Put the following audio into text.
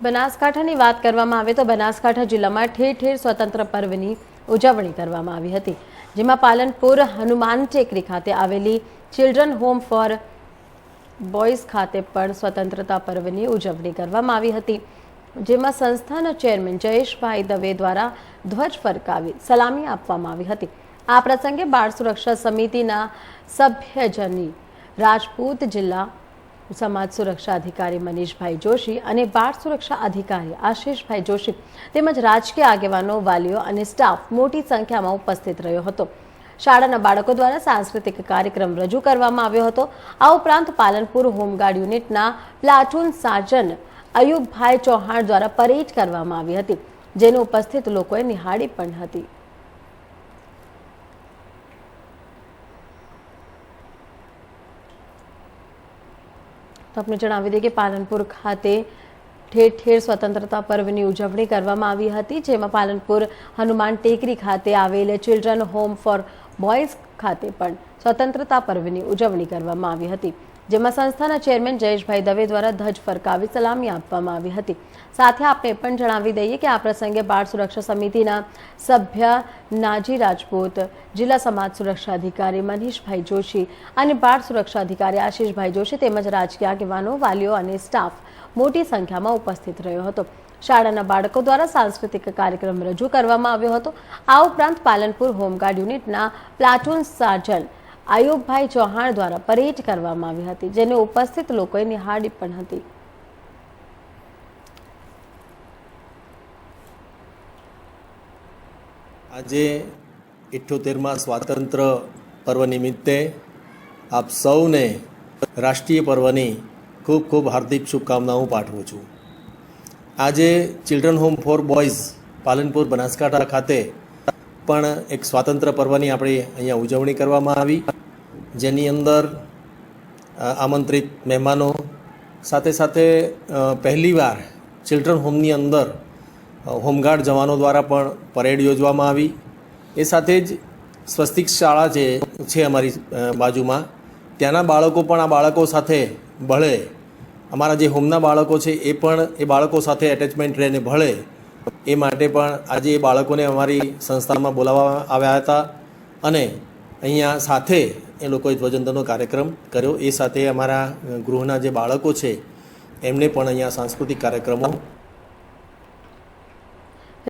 બનાસકાંઠાની વાત કરવામાં આવે તો બનાસકાંઠા જિલ્લામાં ઠેર ઠેર સ્વતંત્ર પર્વની ઉજવણી કરવામાં આવી હતી, જેમાં પાલનપુર હનુમાન ટેકરી ખાતે આવેલી ચિલ્ડ્રન હોમ ફોર બોયઝ ખાતે પણ સ્વતંત્રતા પર્વની ઉજવણી કરવામાં આવી હતી, જેમાં સંસ્થાના ચેરમેન જયેશભાઈ દવે દ્વારા ધ્વજ ફરકાવી સલામી આપવામાં આવી હતી. આ પ્રસંગે બાળ સુરક્ષા સમિતિના સભ્યજની રાજપૂત જિલ્લા સમાજ સુરક્ષા અધિકારી મનીષભાઈ જોશી અને બાળ સુરક્ષા અધિકારી આશીષભાઈ જોશી તેમજ રાજકીય આગેવાનો, વાલીઓ અને સ્ટાફ મોટી સંખ્યામાં ઉપસ્થિત રહ્યો હતો. શાળાના બાળકો દ્વારા સાંસ્કૃતિક કાર્યક્રમ રજૂ કરવામાં આવ્યો હતો. આ ઉપરાંત પાલનપુર હોમગાર્ડ યુનિટના પ્લાટૂન સાર્જન અયુબભાઈ ચૌહાણ દ્વારા પરેડ કરવામાં આવી હતી, જેને ઉપસ્થિત લોકોએ નિહાળી પણ હતી. તો જણાવી દઈએ કે પાલનપુર ખાતે ઠેર ઠેર સ્વતંત્રતા પર્વની ઉજવણી કરવામાં આવી હતી, જેમાં પાલનપુર હનુમાન ટેકરી ખાતે આવેલ ચિલ્ડ્રન હોમ ફોર બોયઝ ખાતે પણ સ્વતંત્રતા પર્વની ઉજવણી કરવામાં આવી હતી, જેમાં સંસ્થાના ચેરમેન જયેશભાઈ દવે દ્વારા ધ્વજ ફરકાવી સલામી આપવામાં આવી હતી. સાથે આપણે પણ જણાવી દઈએ કે આ પ્રસંગે બાળ સુરક્ષા સમિતિના સભ્ય નાજી રાજપૂત, જિલ્લા સમાજ સુરક્ષા અધિકારી મનીષભાઈ જોશી અને બાળ સુરક્ષા અધિકારી આશીષભાઈ જોશી તેમજ રાજકીય આગેવાનો, વાલીઓ અને સ્ટાફ મોટી સંખ્યામાં ઉપસ્થિત રહ્યો હતો. શાળાના બાળકો દ્વારા સાંસ્કૃતિક કાર્યક્રમ રજૂ કરવામાં આવ્યો હતો. આ ઉપરાંત પાલનપુર હોમગાર્ડ યુનિટના પ્લાટૂન સાર્જન આયુબભાઈ ચૌહાણ દ્વારા પરેડ કરવામાં આવી હતી, જેને ઉપસ્થિત લોકોએ નિહાળી પણ હતી. આજે ઇઠ્ઠોતેરમાં સ્વાતંત્ર પર્વ નિમિત્તે આપ સૌને રાષ્ટ્રીય પર્વની ખૂબ ખૂબ હાર્દિક શુભકામનાઓ પાઠવું છું. આજે children home for boys Palanpur Banaskantha ખાતે પણ એક સ્વાતંત્ર્ય પર્વની આપણે અહીંયા ઉજવણી કરવામાં આવી. જેની અંદર આમંત્રિત મહેમાનો, સાથે સાથે પહેલીવાર ચિલ્ડ્રન હોમની અંદર હોમગાર્ડ જવાનો દ્વારા પણ પરેડ યોજવામાં આવી. એ સાથે જ સ્વસ્તિક શાળા જે છે અમારી બાજુમાં, ત્યાંના બાળકો પણ આ બાળકો સાથે ભળે. અમારા જે હોમના બાળકો છે એ પણ એ બાળકો સાથે એટેચમેન્ટ રહીને ભળે. એ માટે પણ આજે એ બાળકોને અમારી સંસ્થામાં બોલાવવામાં આવ્યા હતા અને અહીંયા સાથે એ લોકોએ ધ્વજવંદનનો કાર્યક્રમ કર્યો. એ સાથે અમારા ગૃહના જે બાળકો છે, એમને પણ અહીંયા સાંસ્કૃતિક કાર્યક્રમો